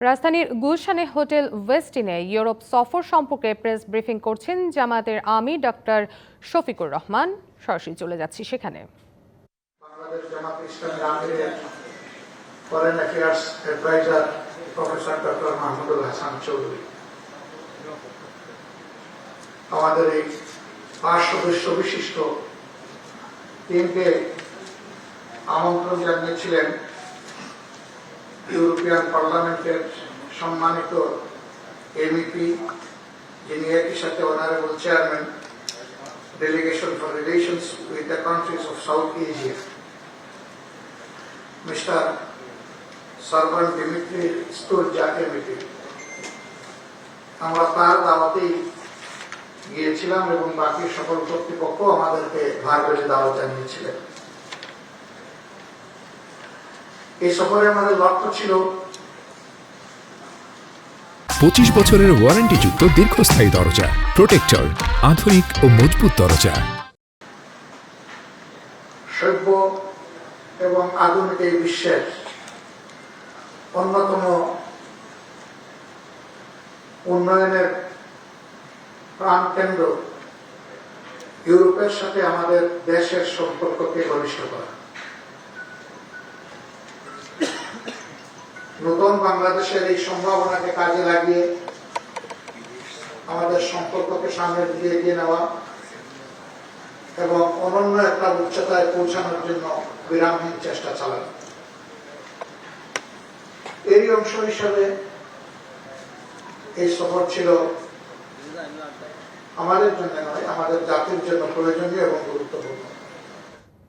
রাজধানীর গুলশানে hotel ওয়েস্টিনে Europe সফর সম্পর্কে প্রেস ব্রিফিং করছেন জামাতের আমি ডক্টর শফিকুর রহমান। সরাসরি চলে যাচ্ছি সেখানে। আমাদের এই পাঁচ সদস্য বিশিষ্ট আমন্ত্রণ জানিয়েছিলেন ইউরোপিয়ান পার্লামেন্টের সম্মানিত এমইপি যিনি একই সাথে honourable chairman delegation delegation for relations with the countries of South Asia. Mr. Sarvan Dimitri Sturjakemiti. আমরা তার দাওয়াতেই গিয়েছিলাম এবং বাকি সকল কর্তৃপক্ষ আমাদেরকে ভার্বেলে দাওয়াত জানিয়েছিলেন এই সফরে আমাদের লক্ষ্য ছিল। পঁচিশ বছরের ওয়ারেন্টিযুক্ত দীর্ঘস্থায়ী দরজা প্রোটেক্টর আধুনিক ও মজবুত দরজা। সভ্য এবং আধুনিক এই বিশ্বের অন্যতম উন্নয়নের প্রাণকেন্দ্র ইউরোপের সাথে আমাদের দেশের সম্পর্ককে ঘনিষ্ঠ করা। নতুন বাংলাদেশের এই সম্ভাবনাকে কাজে লাগিয়ে আমাদের সম্পর্ককে সামনের দিকে এগিয়ে নেওয়া এবং অনন্য একটা উচ্চতায় পৌঁছানোর জন্য বিরামহীন চেষ্টা চালানো। এই অংশ হিসাবে এই সফর ছিল আমাদের জন্য নয়, আমাদের জাতির জন্য প্রয়োজনীয় এবং গুরুত্বপূর্ণ।